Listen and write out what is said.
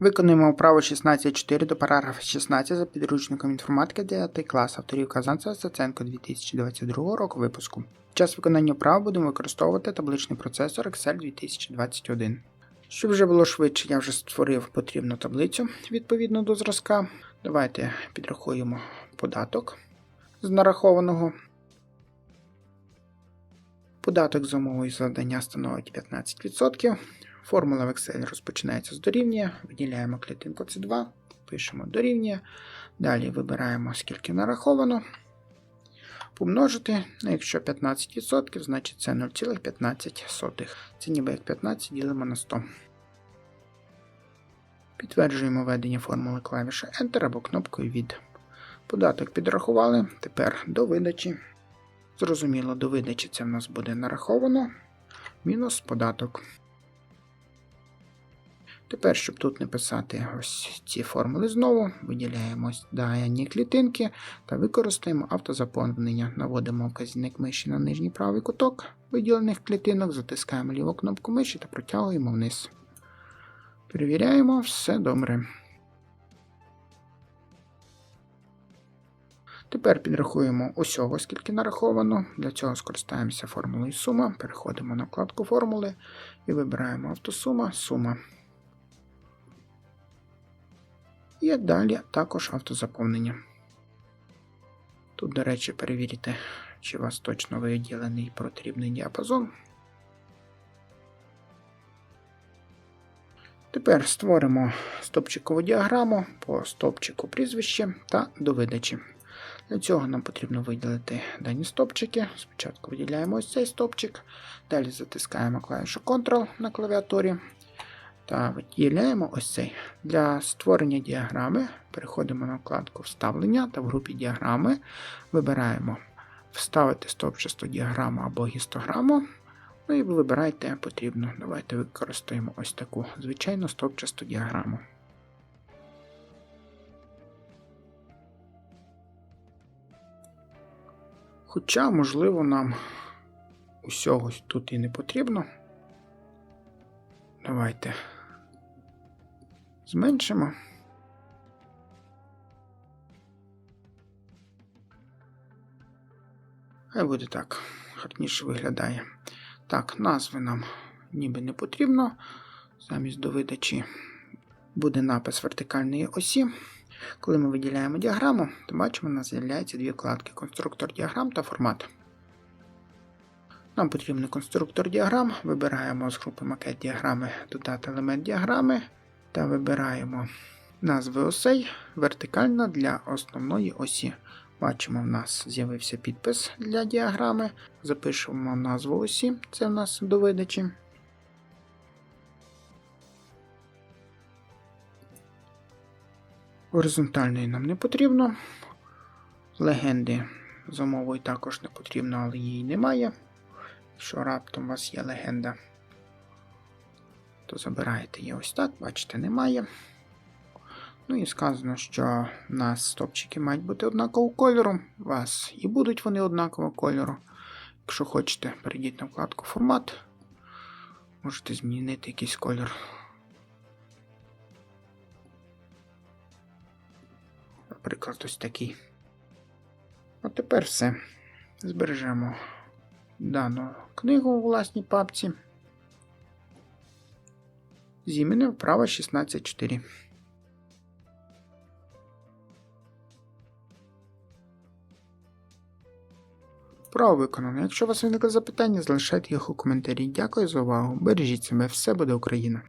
Виконуємо вправо 16.4 до параграфа 16 за підручником інформатики 9 клас авторів Казанцева Стаценко 2022 року випуску. Під час виконання вправ будемо використовувати табличний процесор Excel 2021. Щоб вже було швидше, я вже створив потрібну таблицю відповідно до зразка. Давайте підрахуємо податок з нарахованого. Податок за умовою завдання становить 15%. Формула в Excel розпочинається з дорівнює, виділяємо клітинку C2, пишемо дорівнює. Далі вибираємо, скільки нараховано. Помножити, ну, якщо 15%, значить це 0,15. Це ніби як 15 ділимо на 100. Підтверджуємо введення формули клавіші Enter або кнопкою від. Податок підрахували. Тепер до видачі. Зрозуміло, до видачі це в нас буде нараховано. Мінус податок. Тепер, щоб тут не писати ось ці формули знову, виділяємо дані клітинки та використаємо автозаповнення. Наводимо вказівник миші на нижній правий куток виділених клітинок, затискаємо ліву кнопку миші та протягуємо вниз. Перевіряємо, все добре. Тепер підрахуємо усього, скільки нараховано. Для цього скористаємося формулою сума. Переходимо на вкладку формули і вибираємо автосума, сума. І далі також автозаповнення. Тут, до речі, перевірте, чи у вас точно виділений потрібний діапазон. Тепер створимо стопчикову діаграму по стопчику прізвище та до видачі. Для цього нам потрібно виділити дані стопчики. Спочатку виділяємо ось цей стопчик, далі затискаємо клавішу Ctrl на клавіатурі та виділяємо ось цей. Для створення діаграми переходимо на вкладку Вставлення та в групі діаграми вибираємо Вставити стовпчасту діаграму або гістограму. Ну і вибирайте потрібно. Давайте використаємо ось таку звичайну стовпчасту діаграму. Хоча, можливо, нам усього тут і не потрібно. Давайте зменшимо. Хай буде так, гарніше виглядає. Так, назви нам ніби не потрібно. Замість до видачі буде напис вертикальної осі. Коли ми виділяємо діаграму, то бачимо, у нас з'являються дві вкладки: конструктор діаграм та формат. Нам потрібен конструктор діаграм. Вибираємо з групи макет діаграми додати елемент діаграми та вибираємо назви осей вертикально для основної осі. Бачимо, в нас з'явився підпис для діаграми. Запишемо назву осі, це в нас до видачі. Горизонтальної нам не потрібно. Легенди за мовою також не потрібно, але її немає. Якщо раптом у вас є легенда, то забираєте її ось так, бачите, немає. Ну і сказано, що в нас стопчики мають бути однакового кольору. У вас і будуть вони однакового кольору. Якщо хочете, перейдіть на вкладку формат. Можете змінити якийсь кольор. Наприклад, ось такий. От тепер все. Збережемо дану книгу у власній папці. З іменем вправа 16.4. Право виконано. Якщо у вас виникли запитання, залишайте їх у коментарі. Дякую за увагу. Бережіть себе, все буде Україна!